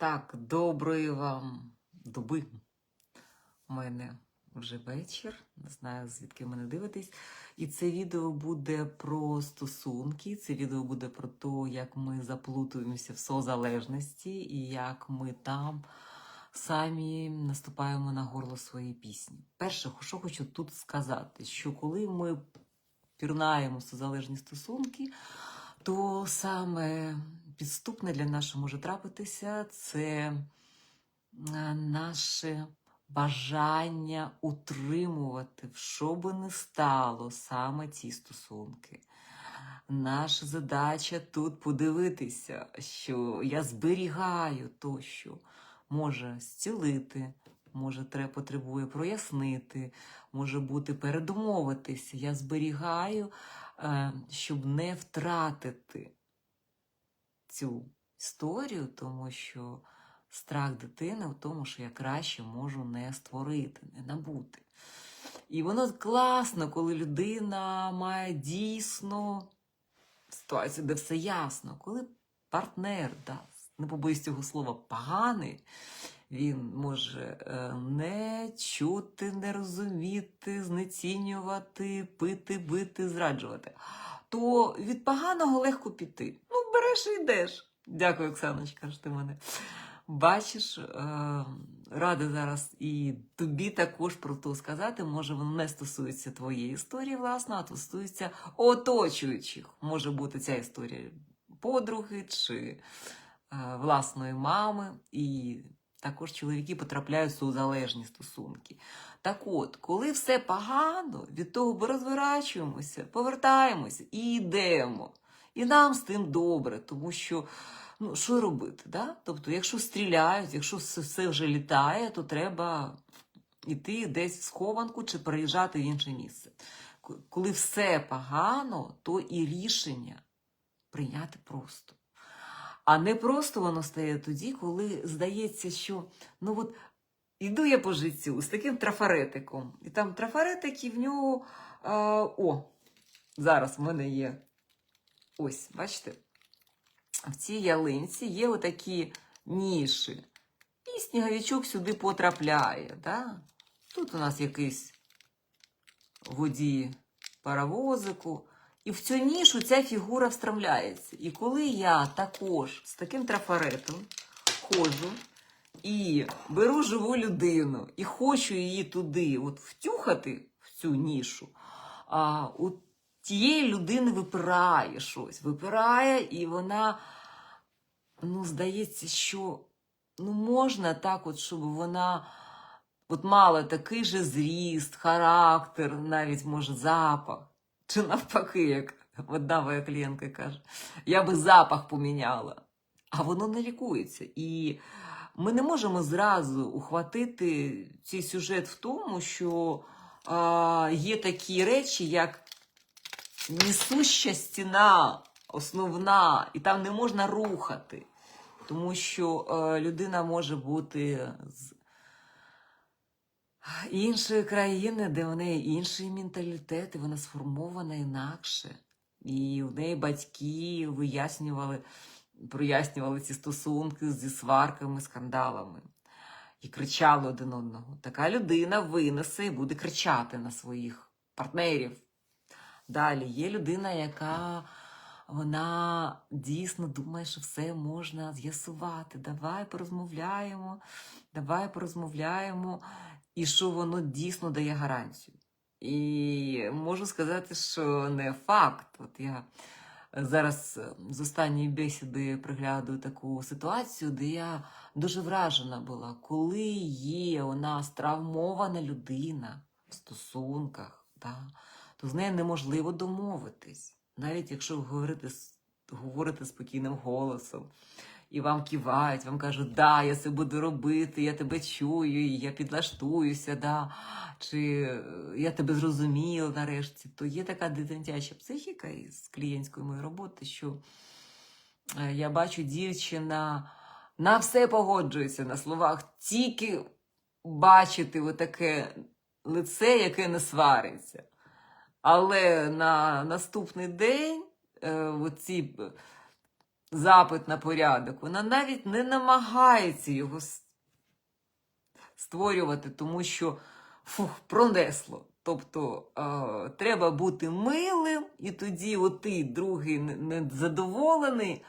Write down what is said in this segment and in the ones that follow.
Так, доброї вам доби. У мене вже вечір. Не знаю, звідки мене дивитесь. І це відео буде про стосунки. Це відео буде про те, як ми заплутуємося в созалежності і як ми там самі наступаємо на горло своєї пісні. Перше, що хочу тут сказати, що коли ми пірнаємо в созалежні стосунки, то саме підступне для нас, може трапитися, це е, наше бажання утримувати, в що би не стало саме ці стосунки. Наша задача тут подивитися, що я зберігаю то, що може зцілити, може треба потребує прояснити, може бути передумовитися. Я зберігаю, е, щоб не втратити цю історію, тому що страх дитини в тому, що я краще можу не створити, не набути. І воно класно, коли людина має дійсно ситуацію, де все ясно, коли партнер, да, не побоюсь цього слова, поганий, він може е, не чути, не розуміти, знецінювати, пити, бити, зраджувати. То від поганого легко піти. Береш і йдеш. Дякую, Оксаночка, що ти мене. Бачиш, е, рада зараз і тобі також про то сказати. Може, воно не стосується твоєї історії, власне, а стосується оточуючих. Може бути ця історія подруги чи е, власної мами. І також чоловіки потрапляють у залежні стосунки. Так от, коли все погано, від того ми розворачуємося, повертаємося і йдемо. І нам з тим добре, тому що ну, що робити? Да? Тобто, якщо стріляють, якщо все, вже літає, то треба йти десь в схованку чи переїжджати в інше місце. Коли все погано, то і рішення прийняти просто. А не просто воно стає тоді, коли здається, що ну от іду я по життю з таким трафаретиком. І там трафаретик, і в нього. А, о, зараз в мене є. Ось, бачите, в цій ялинці є отакі ніші. І сніговичок сюди потрапляє. Да? Тут у нас якийсь водій паровозику. І в цю нішу ця фігура встромляється. І коли я також з таким трафаретом ходжу і беру живу людину і хочу її туди от втюхати в цю нішу, а у тієї людини випирає щось, випирає, і вона, ну, здається, що ну, можна так, от, щоб вона от мала такий же зріст, характер, навіть може запах. Чи навпаки, як одна моя клієнтка каже, я би запах поміняла. А воно не лікується. І ми не можемо зразу ухватити цей сюжет в тому, що є такі речі, як несуща стіна, основна, і там не можна рухати. Тому що е, людина може бути з іншої країни, де в неї інший менталітет, і вона сформована інакше. І в неї батьки вияснювали, прояснювали ці стосунки зі сварками, скандалами. І кричали один одного. Така людина винесе і буде кричати на своїх партнерів. Далі є людина, яка вона дійсно думає, що все можна з'ясувати. Давай порозмовляємо, давай порозмовляємо, і що воно дійсно дає гарантію. І можу сказати, що не факт. От я зараз з останньої бесіди приглядую таку ситуацію, де я дуже вражена була, коли є у нас травмована людина в стосунках, да, то з нею неможливо домовитись, навіть якщо ви говорите, говорите спокійним голосом. І вам кивають, вам кажуть, да, я це буду робити, я тебе чую, я підлаштуюся, да, чи е, я тебе зрозуміла нарешті, то є така дитинчача психіка із клієнтської моєї роботи, що е, я бачу, дівчина на все погоджується на словах, тільки бачити отаке лице, яке не свариться. Але на наступний день е, оці запит на порядок, вона навіть не намагається його створювати, тому що фух, пронесло. Тобто е, треба бути милим, і тоді отий другий незадоволений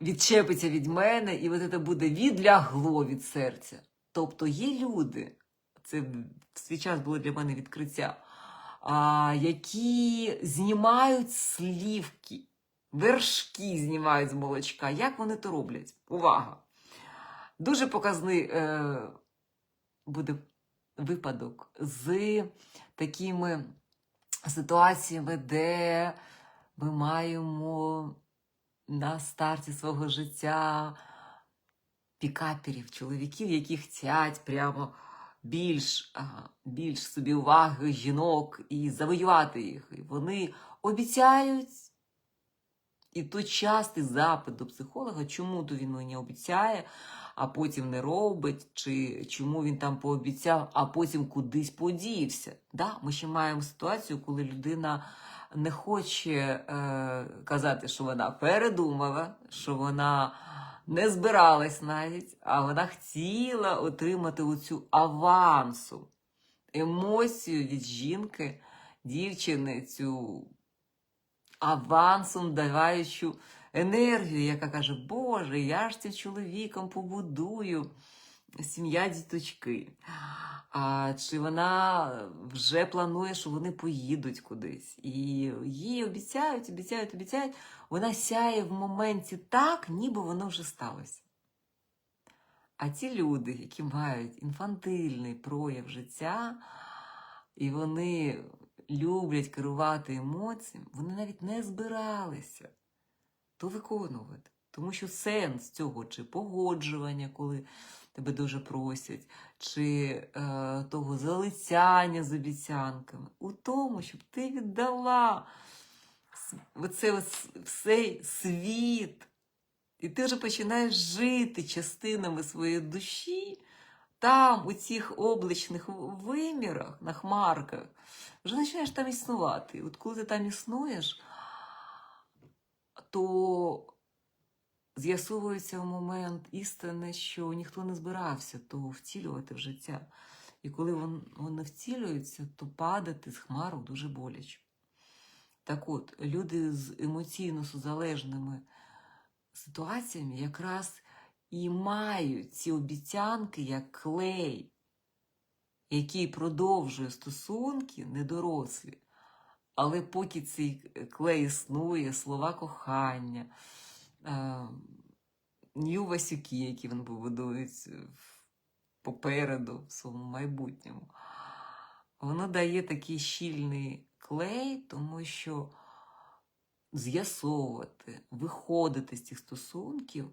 відчепиться від мене, і от це буде відлягло від серця. Тобто є люди, це в свій час було для мене відкриття, які знімають слівки, вершки знімають з молочка. Як вони то роблять? Увага! Дуже показний е, буде випадок з такими ситуаціями, де ми маємо на старті свого життя пікаперів, чоловіків, які хочуть прямо більш, більш собі уваги жінок і завоювати їх. І вони обіцяють. І тут частий запит до психолога, чому то він мені обіцяє, а потім не робить, чи чому він там пообіцяв, а потім кудись подівся. Да, ми ще маємо ситуацію, коли людина не хоче е, казати, що вона передумала, що вона не збиралась навіть, а вона хотіла отримати оцю авансу, емоцію від жінки, дівчини, цю авансом даваючу енергію, яка каже, Боже, я ж цим чоловіком побудую сім'я діточки. А чи вона вже планує, що вони поїдуть кудись? І їй обіцяють, обіцяють, обіцяють. Вона сяє в моменті так, ніби воно вже сталося. А ті люди, які мають інфантильний прояв життя, і вони люблять керувати емоціями, вони навіть не збиралися то виконувати. Тому що сенс цього чи погоджування, коли тебе дуже просять, чи е, того залицяння з обіцянками, у тому, щоб ти віддала оце цей світ, і ти вже починаєш жити частинами своєї душі. Там, у цих обличних вимірах, на хмарках, вже починаєш там існувати. От коли ти там існуєш, то з'ясовується в момент істини, що ніхто не збирався того втілювати в життя. І коли вон- вони втілюються, то падати з хмарок дуже боляче. Так от, люди з емоційно залежними ситуаціями якраз і мають ці обіцянки як клей, який продовжує стосунки недорослі. Але поки цей клей існує, слова кохання, нью Васюки, які вони побудують попереду в своєму майбутньому, воно дає такий щільний клей, тому що з'ясовувати, виходити з цих стосунків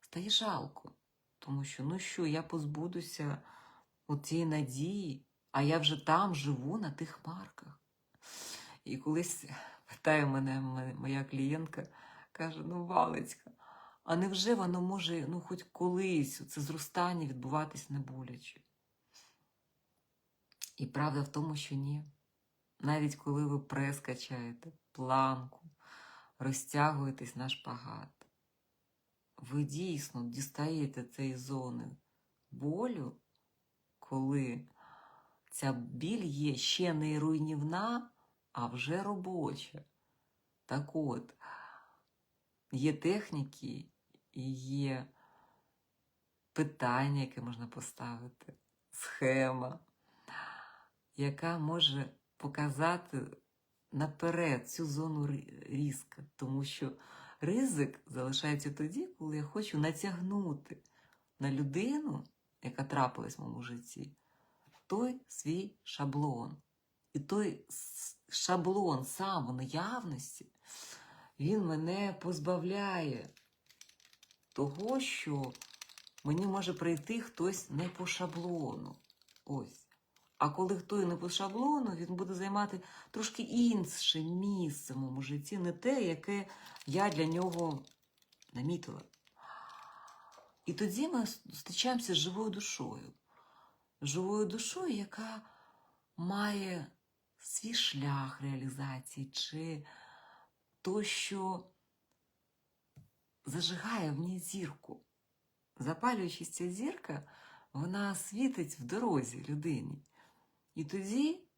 стає жалко. Тому що, ну що, я позбудуся цієї надії, а я вже там живу на тих марках. І колись питає мене моя клієнтка, каже: ну, Валецька, а невже воно може ну, хоч колись це зростання відбуватись не боляче? І правда в тому, що ні. Навіть коли ви прес качаєте, планку, розтягуєтесь на шпагат, ви дійсно дістаєте цієї зони болю, коли ця біль є ще не руйнівна, а вже робоча. Так от, є техніки і є питання, яке можна поставити, схема, яка може показати наперед цю зону різка, тому що ризик залишається тоді, коли я хочу натягнути на людину, яка трапилась в моєму житті, той свій шаблон. І той шаблон самонаявності, він мене позбавляє того, що мені може прийти хтось не по шаблону. Ось. А коли хто і не по шаблону, він буде займати трошки інше місце в моєму житті, не те, яке я для нього намітила. І тоді ми зустрічаємося з живою душою. Живою душою, яка має свій шлях реалізації, чи то, що зажигає в ній зірку. Запалюючись ця зірка, вона світить в дорозі людині. І тоді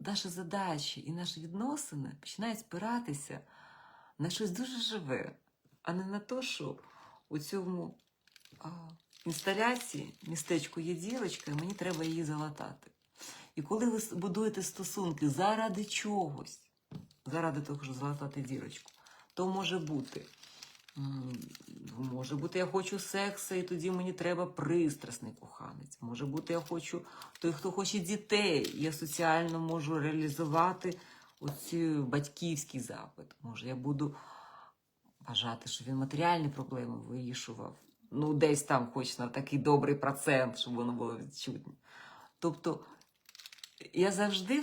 наші задачі і наші відносини починають спиратися на щось дуже живе, а не на те, що у цьому а, інсталяції містечку є дірочка, і мені треба її залатати. І коли ви будуєте стосунки заради чогось, заради того, щоб залатати дірочку, то може бути. Може бути, я хочу секса, і тоді мені треба пристрасний коханець. Може бути, я хочу той, хто хоче дітей. Я соціально можу реалізувати оцей батьківський запит. Може, я буду бажати, щоб він матеріальні проблеми вирішував. Ну, десь там, хоч на такий добрий процент, щоб воно було відчутне. Тобто, я завжди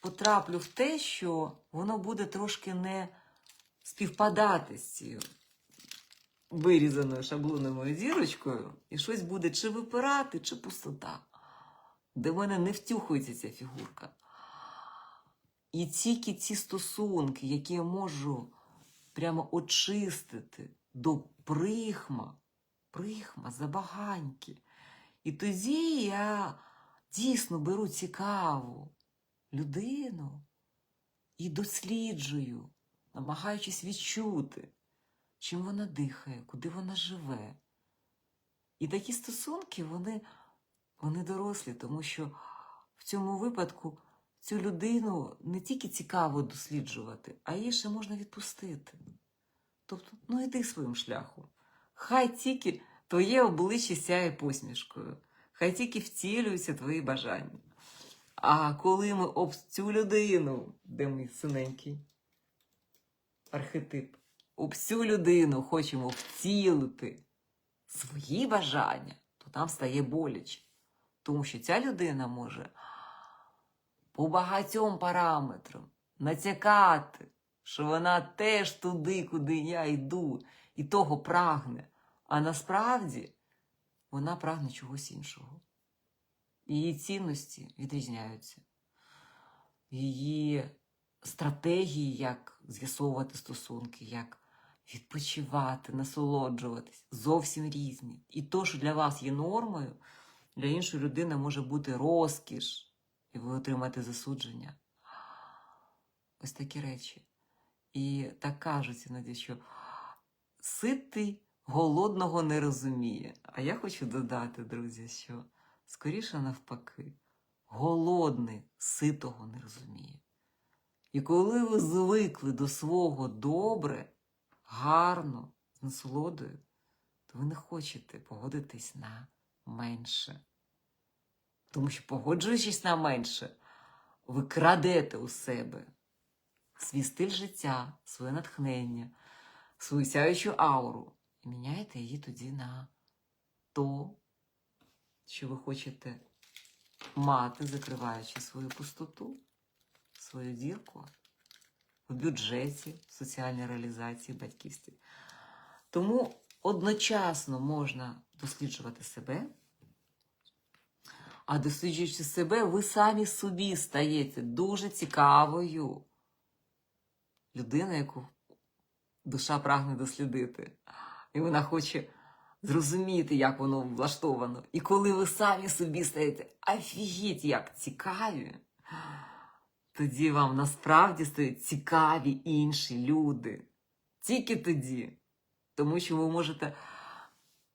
потраплю в те, що воно буде трошки не співпадати з цією вирізаною шаблоновою зірочкою, і щось буде чи випирати, чи пустота, де в мене не втюхується ця фігурка. І тільки ці стосунки, які я можу прямо очистити до прихма, прихма, забаганьки. І тоді я дійсно беру цікаву людину і досліджую, намагаючись відчути, чим вона дихає, куди вона живе. І такі стосунки, вони, вони дорослі, тому що в цьому випадку цю людину не тільки цікаво досліджувати, а її ще можна відпустити. Тобто, ну йди своїм шляхом. Хай тільки твоє обличчя сяє посмішкою, хай тільки втілюються твої бажання. А коли ми об цю людину, де мій синенький архетип, об цю людину хочемо втілити свої бажання, то там стає боляче. Тому що ця людина може по багатьом параметрам натякати, що вона теж туди, куди я йду, і того прагне. А насправді вона прагне чогось іншого. Її цінності відрізняються. Її стратегії, як з'ясовувати стосунки, як відпочивати, насолоджуватись, зовсім різні. І то, що для вас є нормою, для іншої людини може бути розкіш, і ви отримаєте засудження. Ось такі речі. І так кажуть іноді, що ситий голодного не розуміє. А я хочу додати, друзі, що скоріше навпаки, голодний ситого не розуміє. І коли ви звикли до свого добре, гарно, з насолодою, то ви не хочете погодитись на менше. Тому що, погоджуючись на менше, ви крадете у себе свій стиль життя, своє натхнення, свою сяючу ауру і міняєте її тоді на то, що ви хочете мати, закриваючи свою пустоту, свою дірку в бюджеті, в соціальній реалізації, батьківстві. Тому одночасно можна досліджувати себе. А досліджуючи себе, ви самі собі стаєте дуже цікавою людиною, яку душа прагне дослідити. І вона хоче зрозуміти, як воно влаштовано. І коли ви самі собі стаєте офігеть, як цікаві, тоді вам насправді стають цікаві інші люди. Тільки тоді. Тому що ви можете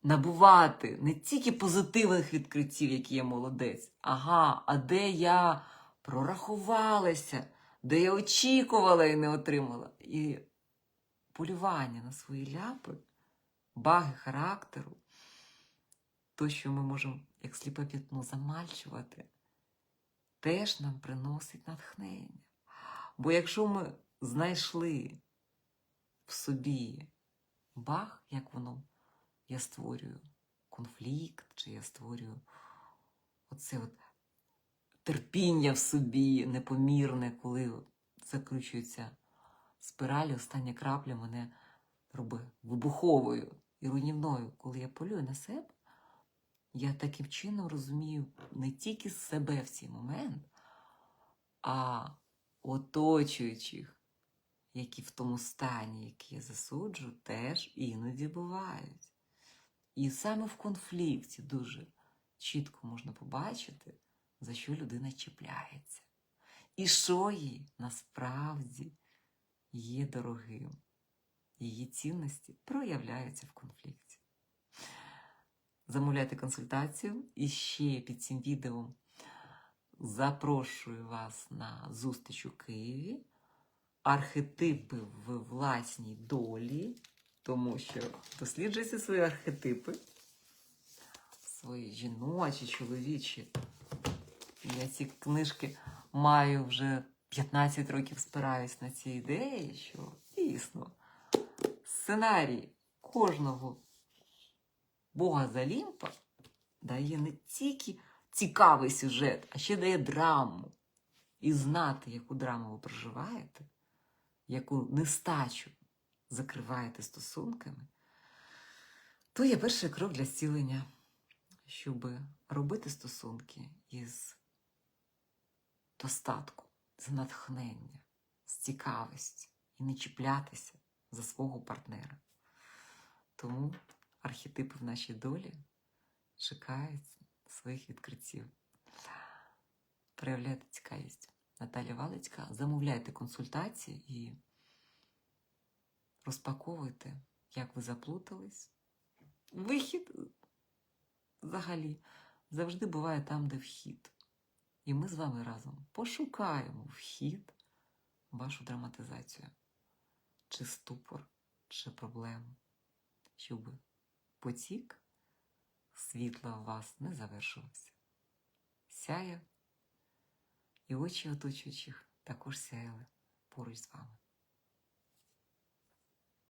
набувати не тільки позитивних відкриттів, які я молодець, ага, а де я прорахувалася, де я очікувала і не отримала. І полювання на свої ляпи, баги характеру, то, що ми можемо, як сліпе пітно, замальчувати, теж нам приносить натхнення. Бо якщо ми знайшли в собі баг, як воно я створюю конфлікт, чи я створюю оце от терпіння в собі непомірне, коли закручується спіралі, остання крапля мене робить вибуховою і руйнівною. Коли я полюю на себе, я таким чином розумію не тільки себе в цей момент, а оточуючих, які в тому стані, який я засуджу, теж іноді бувають. І саме в конфлікті дуже чітко можна побачити, за що людина чіпляється. І що їй насправді є дорогим. Її цінності проявляються в конфлікті. Замовляйте консультацію і ще під цим відео запрошую вас на зустріч у Києві. Архетипи в власній долі, тому що досліджуйте свої архетипи, свої жіночі, чоловічі. Я ці книжки маю вже 15 років спираюсь на ці ідеї, що дійсно сценарій кожного Бога Залімпа дає не тільки цікавий сюжет, а ще дає драму. І знати, яку драму ви проживаєте, яку нестачу закриваєте стосунками, то є перший крок для зцілення, щоб робити стосунки із достатку, з натхнення, з цікавості і не чіплятися за свого партнера. Тому архетипи в нашій долі чекають своїх відкриттів. Проявляйте цікавість. Наталя Валицька, замовляйте консультації і розпаковуйте, як ви заплутались. Вихід взагалі завжди буває там, де вхід. І ми з вами разом пошукаємо вхід в вашу драматизацію, чи ступор, чи проблему, щоб потік світла в вас не завершувався. Сяє, і очі оточуючих також сяяли поруч з вами.